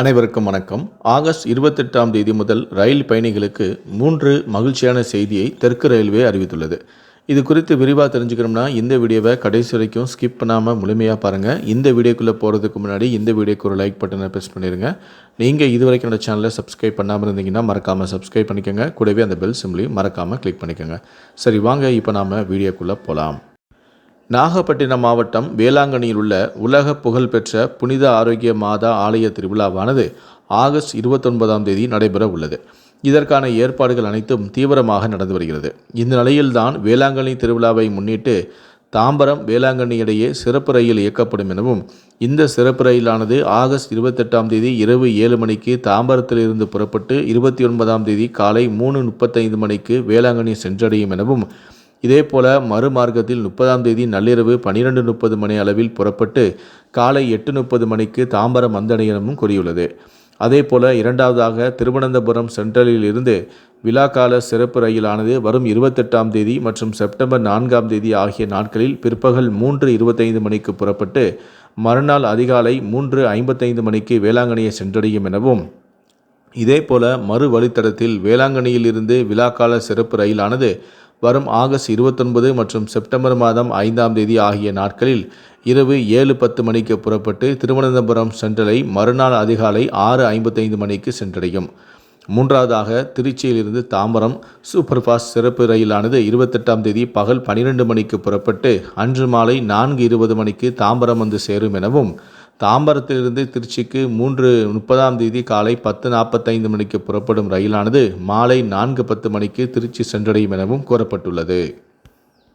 அனைவருக்கும் வணக்கம். ஆகஸ்ட் இருபத்தெட்டாம் தேதி முதல் ரயில் பயணிகளுக்கு மூன்று மகிழ்ச்சியான செய்தியை தெற்கு ரயில்வே அறிவித்துள்ளது. இது குறித்து விரிவாக தெரிஞ்சுக்கணும்னா இந்த வீடியோவை கடைசி வரைக்கும் ஸ்கிப் பண்ணாமல் முழுமையாக பாருங்கள் இந்த வீடியோக்குள்ளே போகிறதுக்கு முன்னாடி இந்த வீடியோக்கு ஒரு லைக் பட்டனை ப்ரெஸ் பண்ணிடுங்க நீங்கள் இது வரைக்கும் என்னோட சேனலை சப்ஸ்கிரைப் பண்ணாமல் இருந்தீங்கன்னா மறக்காமல் சப்ஸ்கிரைப் பண்ணிக்கோங்க. கூடவே அந்த பெல் சிம்லையும் மறக்காமல் கிளிக் பண்ணிக்கோங்க. சரி வாங்க இப்போ நாம் வீடியோக்குள்ளே போகலாம் நாகப்பட்டினம் மாவட்டம் வேளாங்கண்ணியில் உள்ள உலக புகழ்பெற்ற புனித ஆரோக்கிய மாதா ஆலய திருவிழாவானது ஆகஸ்ட் இருபத்தொன்பதாம் தேதி நடைபெற உள்ளது. இதற்கான ஏற்பாடுகள் அனைத்தும் தீவிரமாக நடந்து வருகிறது. இந்த நிலையில்தான் வேளாங்கண்ணி திருவிழாவை முன்னிட்டு தாம்பரம் வேளாங்கண்ணி இடையே சிறப்பு ரயில் இயக்கப்படும் எனவும் இந்த சிறப்பு ரயிலானது ஆகஸ்ட் இருபத்தெட்டாம் தேதி இரவு ஏழு மணிக்கு தாம்பரத்திலிருந்து புறப்பட்டு இருபத்தி ஒன்பதாம் தேதி காலை மூணு முப்பத்தைந்து மணிக்கு வேளாங்கண்ணி சென்றடையும் எனவும் இதேபோல மறுமார்க்கத்தில் முப்பதாம் தேதி நள்ளிரவு பனிரெண்டு முப்பது மணி அளவில் புறப்பட்டு காலை எட்டு முப்பது மணிக்கு தாம்பரம் வந்தடையனமும் கூறியுள்ளது. அதேபோல இரண்டாவதாக திருவனந்தபுரம் சென்ட்ரலில் இருந்து விழாக்கால சிறப்பு ரயிலானது வரும் இருபத்தெட்டாம் தேதி மற்றும் செப்டம்பர் நான்காம் தேதி ஆகிய நாட்களில் பிற்பகல் மூன்று இருபத்தைந்து மணிக்கு புறப்பட்டு மறுநாள் அதிகாலை மூன்று ஐம்பத்தைந்து மணிக்கு வேளாங்கண்ணியை சென்றடையும் எனவும் இதேபோல மறு வழித்தடத்தில் வேளாங்கண்ணியில் இருந்து விழாக்கால சிறப்பு ரயிலானது வரும் ஆகஸ்ட் இருபத்தொன்பது மற்றும் செப்டம்பர் மாதம் ஐந்தாம் தேதி ஆகிய நாட்களில் இரவு ஏழு பத்து மணிக்கு புறப்பட்டு திருவனந்தபுரம் சென்ட்ரலை மறுநாள் அதிகாலை ஆறு ஐம்பத்தைந்து மணிக்கு சென்றடையும். மூன்றாவதாக திருச்சியிலிருந்து தாம்பரம் சூப்பர் ஃபாஸ்ட் சிறப்பு ரயிலானது இருபத்தெட்டாம் தேதி பகல் பனிரெண்டு மணிக்கு புறப்பட்டு அன்று மாலை நான்கு இருபது மணிக்கு தாம்பரம் வந்து சேரும் எனவும் தாம்பரத்திலிருந்து திருச்சிக்கு மூன்று முப்பதாம் தேதி காலை பத்து நாற்பத்தைந்து மணிக்கு புறப்படும் ரயிலானது மாலை நான்கு பத்து மணிக்கு திருச்சி சென்றடையும் எனவும் கூறப்பட்டுள்ளது.